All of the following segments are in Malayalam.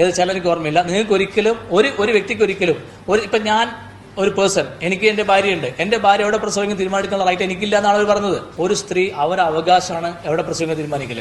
ഏത് ചിലർക്ക് ഓർമ്മയില്ല? നിങ്ങൾക്ക് ഒരിക്കലും ഒരു ഒരു വ്യക്തിക്ക് ഒരിക്കലും ഒരു ഇപ്പൊ ഞാൻ ഒരു പേഴ്സൺ എനിക്ക് എന്റെ ഭാര്യയുണ്ട്. എന്റെ ഭാര്യ എവിടെ പ്രസവിക്കാൻ തീരുമാനിക്കുന്ന റൈറ്റ് എനിക്കില്ല എന്നാണ് അവർ പറഞ്ഞത്. ഒരു സ്ത്രീ അവരുടെ അവകാശമാണ് എവിടെ പ്രസവിക്കാൻ തീരുമാനിക്കൽ.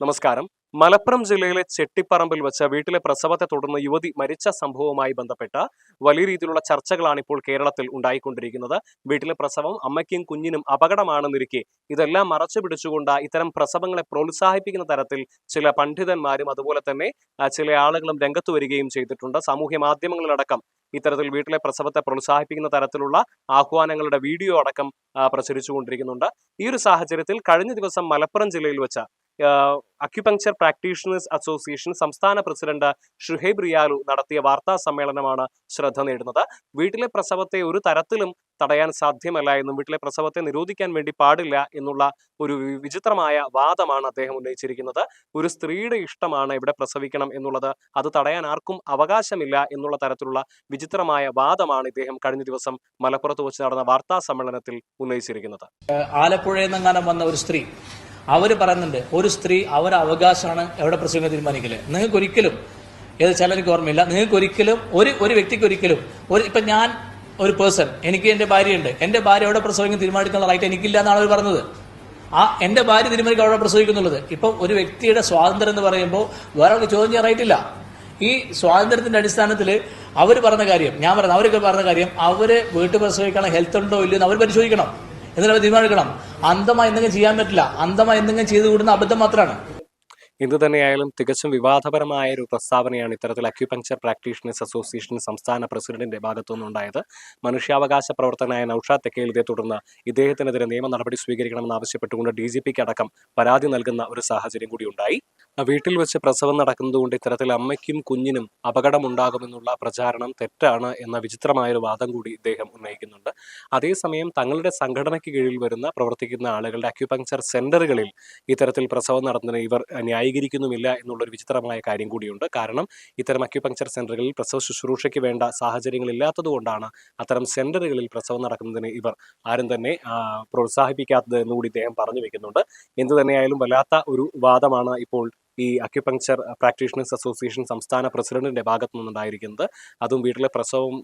നമസ്കാരം. മലപ്പുറം ജില്ലയിലെ ചെട്ടിപ്പറമ്പിൽ വെച്ച വീട്ടിലെ പ്രസവത്തെ തുടർന്ന് യുവതി മരിച്ച സംഭവവുമായി ബന്ധപ്പെട്ട് വലിയ രീതിയിലുള്ള ചർച്ചകളാണ് ഇപ്പോൾ കേരളത്തിൽ ഉണ്ടായിക്കൊണ്ടിരിക്കുന്നത്. വീട്ടിലെ പ്രസവം അമ്മയ്ക്കും കുഞ്ഞിനും അപകടമാണെന്നിരിക്കെ ഇതെല്ലാം മറച്ചു പിടിച്ചുകൊണ്ട് ഇത്തരം പ്രസവങ്ങളെ പ്രോത്സാഹിപ്പിക്കുന്ന തരത്തിൽ ചില പണ്ഡിതന്മാരും അതുപോലെ തന്നെ ചില ആളുകളും രംഗത്ത് വരികയും ചെയ്തിട്ടുണ്ട്. സാമൂഹ്യ മാധ്യമങ്ങളിലടക്കം ഇത്തരത്തിൽ വീട്ടിലെ പ്രസവത്തെ പ്രോത്സാഹിപ്പിക്കുന്ന തരത്തിലുള്ള ആഹ്വാനങ്ങളുടെ വീഡിയോ അടക്കം പ്രചരിച്ചുകൊണ്ടിരിക്കുന്നുണ്ട്. ഈ ഒരു സാഹചര്യത്തിൽ കഴിഞ്ഞ ദിവസം മലപ്പുറം ജില്ലയിൽ വെച്ച അക്യുപങ്ചർ പ്രാക്ടീഷണേഴ്സ് അസോസിയേഷൻ സംസ്ഥാന പ്രസിഡന്റ് ഷുഹൈബ് റിയാലു നടത്തിയ വാർത്താ സമ്മേളനമാണ് ശ്രദ്ധ നേടുന്നത്. വീട്ടിലെ പ്രസവത്തെ ഒരു തരത്തിലും തടയാൻ സാധ്യമല്ല എന്നും വീട്ടിലെ പ്രസവത്തെ നിരോധിക്കാൻ വേണ്ടി പാടില്ല എന്നുള്ള ഒരു വിചിത്രമായ വാദമാണ് അദ്ദേഹം ഉന്നയിച്ചിരിക്കുന്നത്. ഒരു സ്ത്രീയുടെ ഇഷ്ടമാണ് ഇവിടെ പ്രസവിക്കണം എന്നുള്ളത്. അത് തടയാൻ ആർക്കും അവകാശമില്ല എന്നുള്ള തരത്തിലുള്ള വിചിത്രമായ വാദമാണ് ഇദ്ദേഹം കഴിഞ്ഞ ദിവസം മലപ്പുറത്ത് വെച്ച് നടന്ന വാർത്താ സമ്മേളനത്തിൽ ഉന്നയിച്ചിരിക്കുന്നത്. ആലപ്പുഴയിൽ നിന്നെങ്ങാനും വന്ന ഒരു സ്ത്രീ അവർ പറയുന്നുണ്ട് ഒരു സ്ത്രീ അവരുടെ അവകാശമാണ് എവിടെ പ്രസവിക്കാൻ തീരുമാനിക്കൽ? നിങ്ങൾക്ക് ഒരിക്കലും ഏത് ചിലർക്ക് ഓർമ്മയില്ല നിങ്ങൾക്ക് ഒരിക്കലും ഒരു ഒരു വ്യക്തിക്ക് ഒരിക്കലും ഒരു ഇപ്പൊ ഞാൻ ഒരു പേഴ്സൺ എനിക്ക് എന്റെ ഭാര്യയുണ്ട് എന്റെ ഭാര്യ എവിടെ പ്രസവിക്കുന്ന തീരുമാനിക്കാനുള്ള റൈറ്റ് എനിക്കില്ല എന്നാണ് അവർ പറഞ്ഞത്. ആ എന്റെ ഭാര്യ തീരുമാനിക്കുക അവിടെ പ്രസവിക്കുന്നുള്ളത് ഇപ്പൊ ഒരു വ്യക്തിയുടെ സ്വാതന്ത്ര്യം എന്ന് പറയുമ്പോൾ വേറെ ആൾക്ക് ചോദ്യം ചെയ്യാൻ റൈറ്റ് ഇല്ല. ഈ സ്വാതന്ത്ര്യത്തിന്റെ അടിസ്ഥാനത്തിൽ അവർ പറഞ്ഞ കാര്യം ഞാൻ പറഞ്ഞ അവരൊക്കെ പറഞ്ഞ കാര്യം അവർ വീട്ടിൽ പ്രസവിക്കണം ഹെൽത്ത് ഉണ്ടോ ഇല്ലയോ എന്ന് അവർ പരിശോധിക്കണം. എന്നിട്ട് അവർ തീരുമാനിക്കണം അന്ധമായി എന്തെങ്കിലും ചെയ്യാൻ പറ്റില്ല. അന്ധമായി എന്തെങ്കിലും ചെയ്തു കൂടുന്ന അബദ്ധം മാത്രമാണ്. എന്ത് തന്നെയായാലും തികച്ചും വിവാദപരമായ ഒരു പ്രസ്താവനയാണ് ഇത്തരത്തിൽ അക്യുപങ്ചർ പ്രാക്ടീഷണേഴ്സ് അസോസിയേഷൻ സംസ്ഥാന പ്രസിഡന്റിന്റെ ഭാഗത്തുനിന്നുണ്ടായത് മനുഷ്യാവകാശ പ്രവർത്തകനായ നൌഷാദ് തെക്കയിൽ ഇതേ തുടർന്ന് ഇദ്ദേഹത്തിനെതിരെ നിയമ നടപടി സ്വീകരിക്കണമെന്ന് ആവശ്യപ്പെട്ടുകൊണ്ട് ഡി ജി പിക്ക് അടക്കം പരാതി നൽകുന്ന ഒരു സാഹചര്യം കൂടി ഉണ്ടായി. വീട്ടിൽ വെച്ച് പ്രസവം നടക്കുന്നതുകൊണ്ട് ഇത്തരത്തിൽ അമ്മയ്ക്കും കുഞ്ഞിനും അപകടമുണ്ടാകുമെന്നുള്ള പ്രചാരണം തെറ്റാണ് എന്ന വിചിത്രമായ ഒരു വാദം കൂടി ഇദ്ദേഹം ഉന്നയിക്കുന്നുണ്ട്. അതേസമയം തങ്ങളുടെ സംഘടനയ്ക്ക് കീഴിൽ വരുന്ന പ്രവർത്തിക്കുന്ന ആളുകളുടെ അക്യുപങ്ചർ സെന്ററുകളിൽ ഇത്തരത്തിൽ പ്രസവം നടത്തുന്ന ഇവർ ന്യായീകരിക്കുന്നുമില്ല എന്നുള്ളൊരു വിചിത്രമായ കാര്യം കൂടിയുണ്ട്. കാരണം ഇത്തരം അക്യുപങ്ചർ സെന്ററുകളിൽ പ്രസവ ശുശ്രൂഷയ്ക്ക് വേണ്ട സാഹചര്യങ്ങൾ ഇല്ലാത്തതുകൊണ്ടാണ് അത്തരം സെന്ററുകളിൽ പ്രസവം നടക്കുന്നതിന് ഇവർ ആരും തന്നെ പ്രോത്സാഹിപ്പിക്കാത്തത് എന്നുകൂടി ഇദ്ദേഹം പറഞ്ഞു വെക്കുന്നുണ്ട്. എന്തു തന്നെയായാലും വല്ലാത്ത ഒരു വാദമാണ് ഇപ്പോൾ ഈ അക്യുപങ്ചർ പ്രാക്ടീഷണേഴ്സ് അസോസിയേഷൻ സംസ്ഥാന പ്രസിഡന്റിന്റെ ഭാഗത്തു നിന്നുണ്ടായിരിക്കുന്നത്. അതും വീട്ടിലെ പ്രസവവും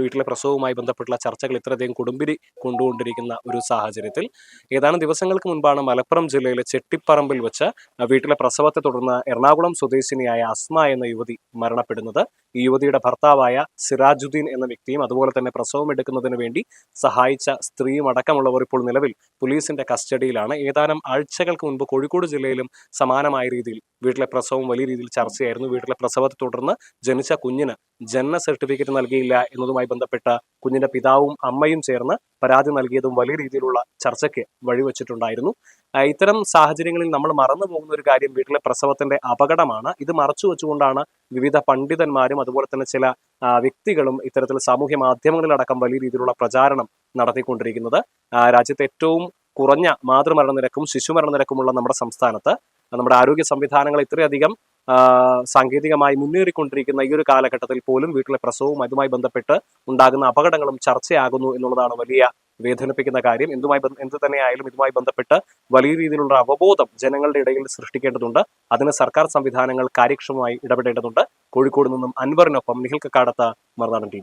വീട്ടിലെ പ്രസവവുമായി ബന്ധപ്പെട്ടുള്ള ചർച്ചകൾ ഇത്രയധികം കുടുംബിരി കൊണ്ടുകൊണ്ടിരിക്കുന്ന ഒരു സാഹചര്യത്തിൽ ഏതാനും ദിവസങ്ങൾക്ക് മുൻപാണ് മലപ്പുറം ജില്ലയിലെ ചെട്ടിപ്പറമ്പിൽ വെച്ച് വീട്ടിലെ പ്രസവത്തെ തുടർന്ന് എറണാകുളം സ്വദേശിനിയായ അസ്മ എന്ന യുവതി മരണപ്പെടുന്നത്. ഈ യുവതിയുടെ ഭർത്താവായ സിറാജുദ്ദീൻ എന്ന വ്യക്തിയും അതുപോലെ തന്നെ പ്രസവം എടുക്കുന്നതിന് വേണ്ടി സഹായിച്ച സ്ത്രീയും അടക്കമുള്ളവർ ഇപ്പോൾ നിലവിൽ പോലീസിന്റെ കസ്റ്റഡിയിലാണ്. ഏതാനും ആഴ്ചകൾക്ക് മുൻപ് കോഴിക്കോട് ജില്ലയിലും സമാനമായ രീതിയിൽ വീട്ടിലെ പ്രസവം വലിയ രീതിയിൽ ചർച്ചയായിരുന്നു. വീട്ടിലെ പ്രസവത്തെ തുടർന്ന് ജനിച്ച കുഞ്ഞിന് ജനന സർട്ടിഫിക്കറ്റ് നൽകിയില്ല എന്നതുമായി ബന്ധപ്പെട്ട കുഞ്ഞിന്റെ പിതാവും അമ്മയും ചേർന്ന് പരാതി നൽകിയതും വലിയ രീതിയിലുള്ള ചർച്ചയ്ക്ക് വഴിവെച്ചിട്ടുണ്ടായിരുന്നു. ഇത്തരം സാഹചര്യങ്ങളിൽ നമ്മൾ മറന്നു പോകുന്ന ഒരു കാര്യം വീട്ടിലെ പ്രസവത്തിന്റെ അപകടമാണ്. ഇത് മറച്ചു വെച്ചുകൊണ്ടാണ് വിവിധ പണ്ഡിതന്മാരും അതുപോലെ തന്നെ ചില വ്യക്തികളും ഇത്തരത്തിൽ സാമൂഹ്യ മാധ്യമങ്ങളിലടക്കം വലിയ രീതിയിലുള്ള പ്രചാരണം നടത്തിക്കൊണ്ടിരിക്കുന്നത്. രാജ്യത്തെ ഏറ്റവും കുറഞ്ഞ മാതൃമരണ നിരക്കും ശിശുമരണ നിരക്കുമുള്ള നമ്മുടെ സംസ്ഥാനത്ത്. നമ്മുടെ ആരോഗ്യ സംവിധാനങ്ങൾ ഇത്രയധികം സാങ്കേതികമായി മുന്നേറിക്കൊണ്ടിരിക്കുന്ന ഈ ഒരു കാലഘട്ടത്തിൽ പോലും വീട്ടിലെ പ്രസവവും അതുമായി ബന്ധപ്പെട്ട് ഉണ്ടാകുന്ന അപകടങ്ങളും ചർച്ചയാകുന്നു എന്നുള്ളതാണ് വലിയ വേദനിപ്പിക്കുന്ന കാര്യം. എന്തുമായി എന്ത് തന്നെയായാലും ഇതുമായി ബന്ധപ്പെട്ട് വലിയ രീതിയിലുള്ള അവബോധം ജനങ്ങളുടെ ഇടയിൽ സൃഷ്ടിക്കേണ്ടതുണ്ട്. അതിന് സർക്കാർ സംവിധാനങ്ങൾ കാര്യക്ഷമമായി ഇടപെടേണ്ടതുണ്ട്. കോഴിക്കോട് നിന്നും അൻവറിനൊപ്പം നിഖിൽ കക്കാടത്ത മറുനാടൻ ടി